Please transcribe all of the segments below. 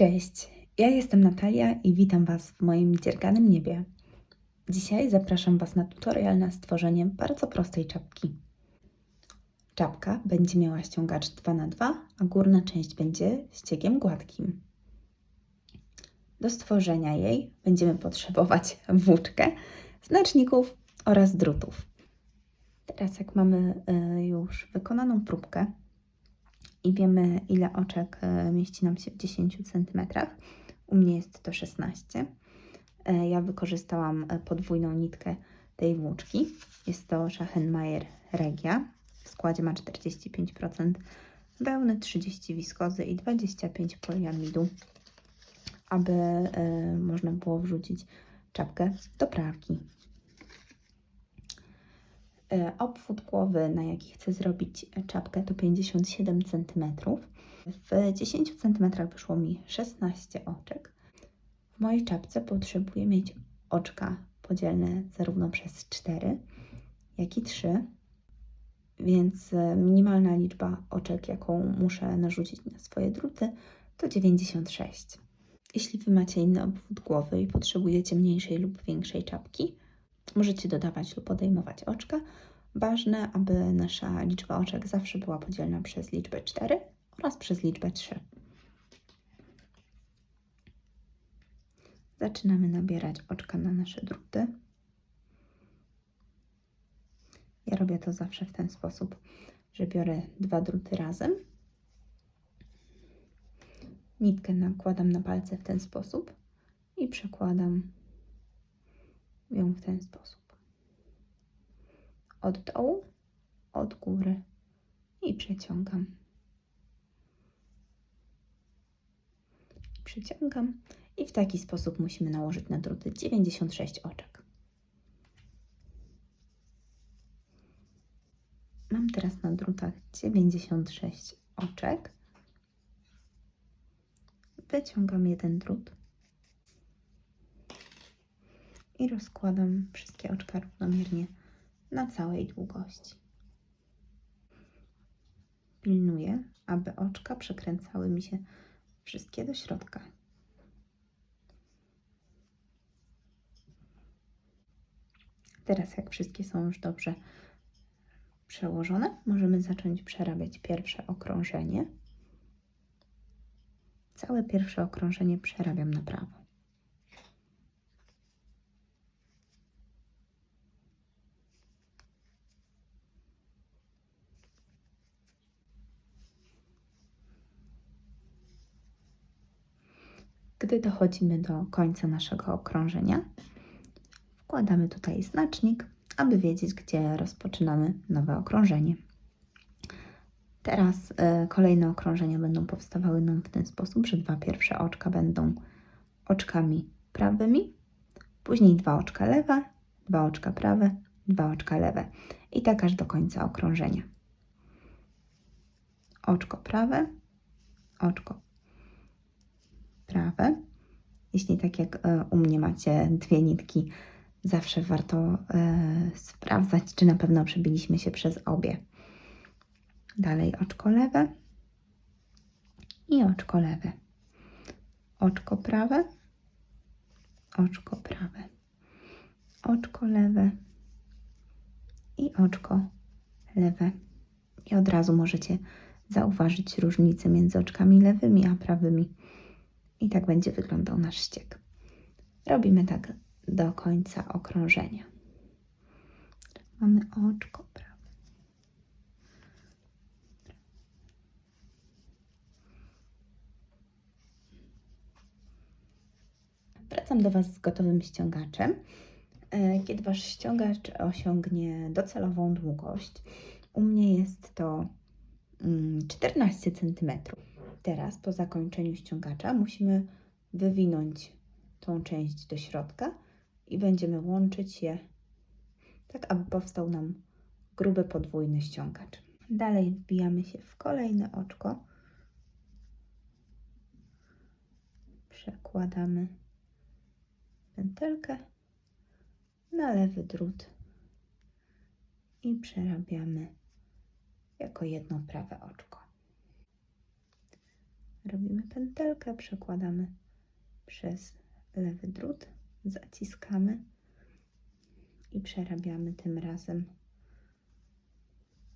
Cześć, ja jestem Natalia i witam Was w moim dzierganym niebie. Dzisiaj zapraszam Was na tutorial na stworzenie bardzo prostej czapki. Czapka będzie miała ściągacz 2x2, a górna część będzie ściegiem gładkim. Do stworzenia jej będziemy potrzebować włóczkę, znaczników oraz drutów. Teraz jak mamy y, już wykonaną próbkę, i wiemy, ile oczek e, mieści nam się w 10 cm. U mnie jest to 16. E, Ja wykorzystałam e, podwójną nitkę tej włóczki. Jest to Schachenmeier Regia. W składzie ma 45% wełny, 30 wiskozy i 25 poliamidu, aby można było wrzucić czapkę do pralki. E, Obwód głowy, na jaki chcę zrobić czapkę, to 57 cm. W 10 cm wyszło mi 16 oczek. W mojej czapce potrzebuję mieć oczka podzielne zarówno przez 4, jak i 3, więc e, minimalna liczba oczek, jaką muszę narzucić na swoje druty, to 96. Jeśli Wy macie inny obwód głowy i potrzebujecie mniejszej lub większej czapki, Możecie dodawać lub odejmować oczka. Ważne, aby nasza liczba oczek zawsze była podzielna przez liczbę 4 oraz przez liczbę 3. Zaczynamy nabierać oczka na nasze druty. Ja robię to zawsze w ten sposób, że biorę dwa druty razem. Nitkę nakładam na palce w ten sposób i przekładam ją w ten sposób. Od dołu, od góry i przeciągam. Przeciągam i w taki sposób musimy nałożyć na druty 96 oczek. Mam teraz na drutach 96 oczek. Wyciągam jeden drut i rozkładam wszystkie oczka równomiernie na całej długości. Pilnuję, aby oczka przekręcały mi się wszystkie do środka. Teraz, jak wszystkie są już dobrze przełożone, możemy zacząć przerabiać pierwsze okrążenie. Całe pierwsze okrążenie przerabiam na prawo. Gdy dochodzimy do końca naszego okrążenia, wkładamy tutaj znacznik, aby wiedzieć, gdzie rozpoczynamy nowe okrążenie. Teraz y, kolejne okrążenia będą powstawały nam w ten sposób, że dwa pierwsze oczka będą oczkami prawymi, później dwa oczka lewe, dwa oczka prawe, dwa oczka lewe i tak aż do końca okrążenia. Oczko prawe, oczko prawe. Jeśli tak jak e, u mnie macie dwie nitki, zawsze warto e, sprawdzać, czy na pewno przebiliśmy się przez obie. Dalej oczko lewe i oczko lewe. Oczko prawe, oczko prawe, oczko lewe i oczko lewe. I od razu możecie zauważyć różnicę między oczkami lewymi a prawymi. I tak będzie wyglądał nasz ściek. Robimy tak do końca okrążenia. Mamy oczko prawe. Wracam do Was z gotowym ściągaczem. E, Kiedy Wasz ściągacz osiągnie docelową długość, u mnie jest to 14 cm. Teraz po zakończeniu ściągacza musimy wywinąć tą część do środka i będziemy łączyć je tak, aby powstał nam gruby podwójny ściągacz. Dalej wbijamy się w kolejne oczko. Przekładamy pętelkę na lewy drut i przerabiamy jako jedno prawe oczko. Robimy pętelkę, przekładamy przez lewy drut, zaciskamy i przerabiamy tym razem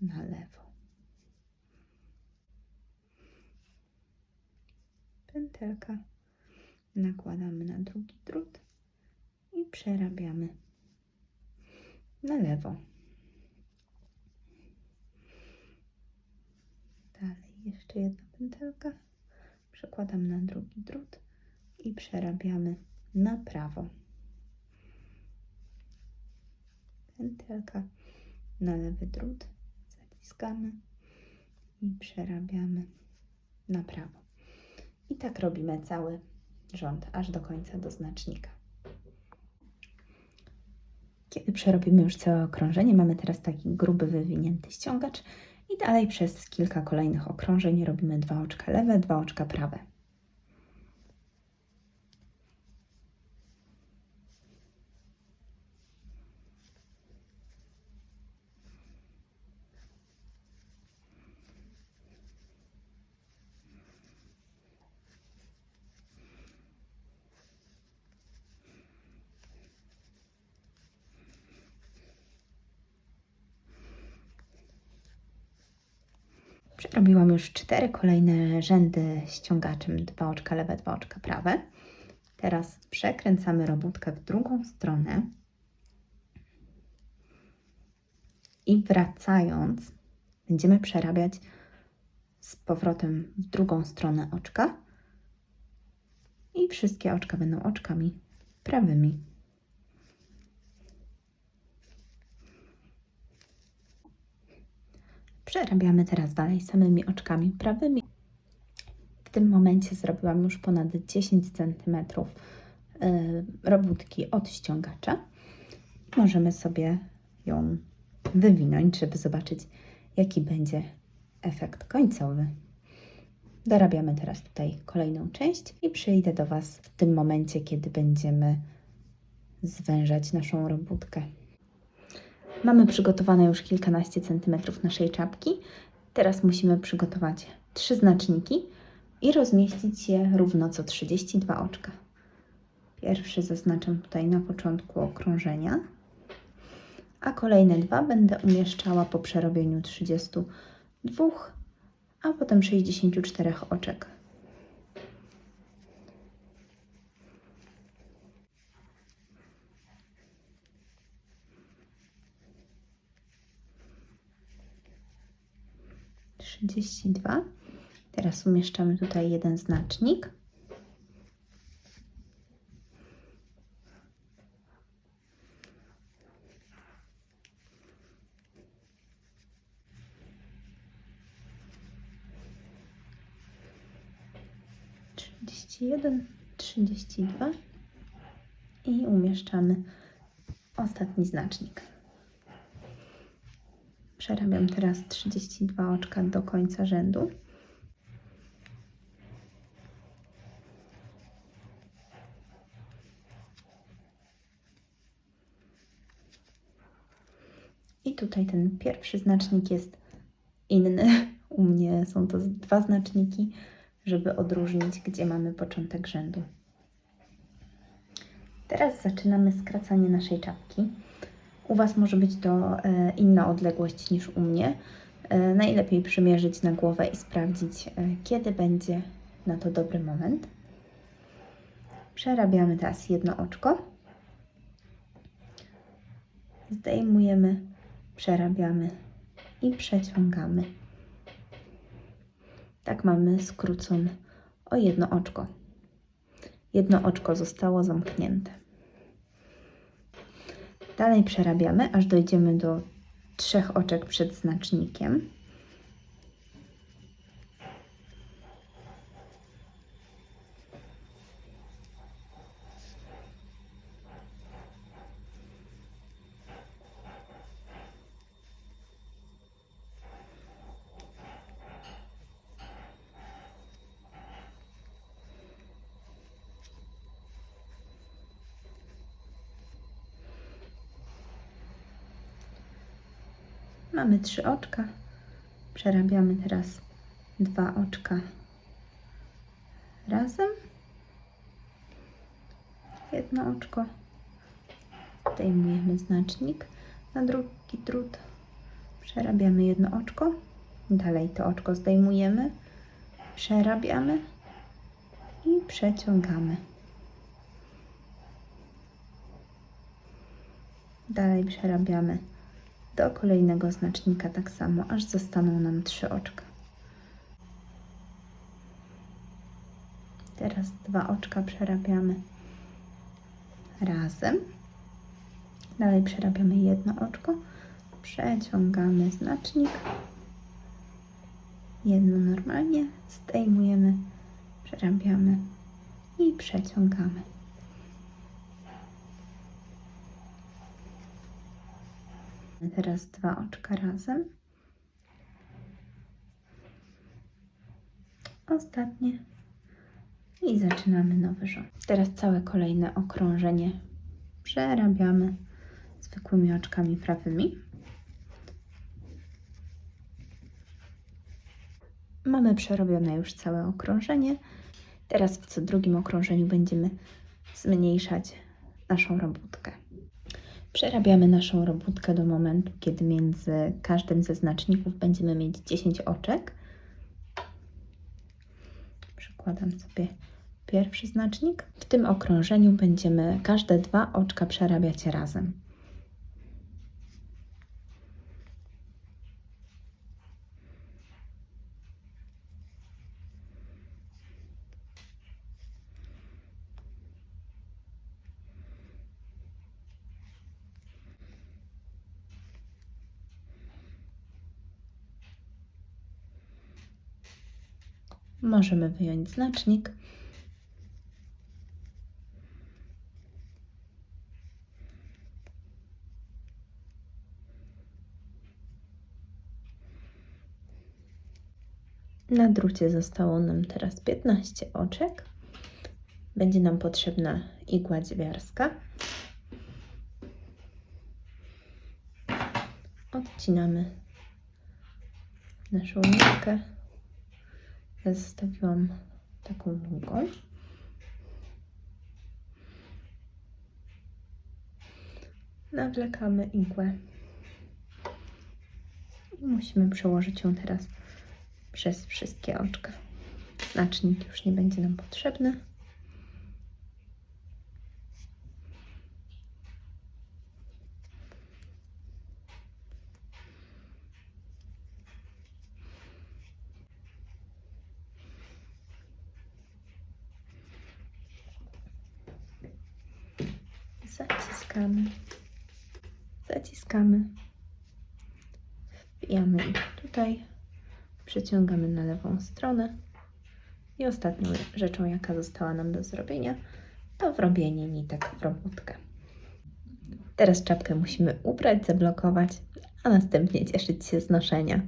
na lewo. Pętelka, nakładamy na drugi drut i przerabiamy na lewo. Dalej jeszcze jedna pętelka, przekładam na drugi drut i przerabiamy na prawo. Pętelka na lewy drut, zaciskamy i przerabiamy na prawo. I tak robimy cały rząd, aż do końca do znacznika. Kiedy przerobimy już całe okrążenie, mamy teraz taki gruby, wywinięty ściągacz i dalej przez kilka kolejnych okrążeń robimy dwa oczka lewe, dwa oczka prawe. Przerobiłam już cztery kolejne rzędy ściągaczem dwa oczka lewe, dwa oczka prawe. Teraz przekręcamy robótkę w drugą stronę i wracając będziemy przerabiać z powrotem w drugą stronę oczka i wszystkie oczka będą oczkami prawymi. Przerabiamy teraz dalej samymi oczkami prawymi. W tym momencie zrobiłam już ponad 10 cm y, robótki od ściągacza. Możemy sobie ją wywinąć, żeby zobaczyć, jaki będzie efekt końcowy. Dorabiamy teraz tutaj kolejną część i przyjdę do Was w tym momencie, kiedy będziemy zwężać naszą robótkę. Mamy przygotowane już kilkanaście centymetrów naszej czapki. Teraz musimy przygotować trzy znaczniki i rozmieścić je równo co 32 oczka. Pierwszy zaznaczam tutaj na początku okrążenia, a kolejne dwa będę umieszczała po przerobieniu 32, a potem 64 oczek. Trzydzieści dwa. Teraz umieszczamy tutaj jeden znacznik. Trzydzieści jeden, trzydzieści dwa i umieszczamy ostatni znacznik. Przerabiam teraz 32 oczka do końca rzędu. I tutaj ten pierwszy znacznik jest inny. U mnie są to dwa znaczniki, żeby odróżnić, gdzie mamy początek rzędu. Teraz zaczynamy skracanie naszej czapki. U Was może być to e, inna odległość niż u mnie. E, najlepiej przymierzyć na głowę i sprawdzić, e, kiedy będzie na to dobry moment. Przerabiamy teraz jedno oczko. Zdejmujemy, przerabiamy i przeciągamy. Tak mamy skrócone o jedno oczko. Jedno oczko zostało zamknięte. Dalej przerabiamy, aż dojdziemy do trzech oczek przed znacznikiem. Mamy trzy oczka. Przerabiamy teraz dwa oczka razem. Jedno oczko. Zdejmujemy znacznik na drugi drut. Przerabiamy jedno oczko. Dalej to oczko zdejmujemy. Przerabiamy i przeciągamy. Dalej przerabiamy do kolejnego znacznika tak samo, aż zostaną nam trzy oczka. Teraz dwa oczka przerabiamy razem. Dalej przerabiamy jedno oczko, przeciągamy znacznik. Jedno normalnie, zdejmujemy, przerabiamy i przeciągamy. Teraz dwa oczka razem. Ostatnie. I zaczynamy nowy rząd. Teraz całe kolejne okrążenie przerabiamy zwykłymi oczkami prawymi. Mamy przerobione już całe okrążenie. Teraz w co drugim okrążeniu będziemy zmniejszać naszą robótkę. Przerabiamy naszą robótkę do momentu, kiedy między każdym ze znaczników będziemy mieć 10 oczek. Przykładam sobie pierwszy znacznik. W tym okrążeniu będziemy każde dwa oczka przerabiać razem. Możemy wyjąć znacznik. Na drucie zostało nam teraz 15 oczek. Będzie nam potrzebna igła dźwiarska. Odcinamy naszą nitkę. Zostawiłam taką długą. Nawlekamy igłę. I musimy przełożyć ją teraz przez wszystkie oczka. Znacznik już nie będzie nam potrzebny. Zaciskamy. Zaciskamy. Wbijamy tutaj. Przeciągamy na lewą stronę. I ostatnią rzeczą, jaka została nam do zrobienia, to wrobienie nitek w robótkę. Teraz czapkę musimy ubrać, zablokować, a następnie cieszyć się z noszenia.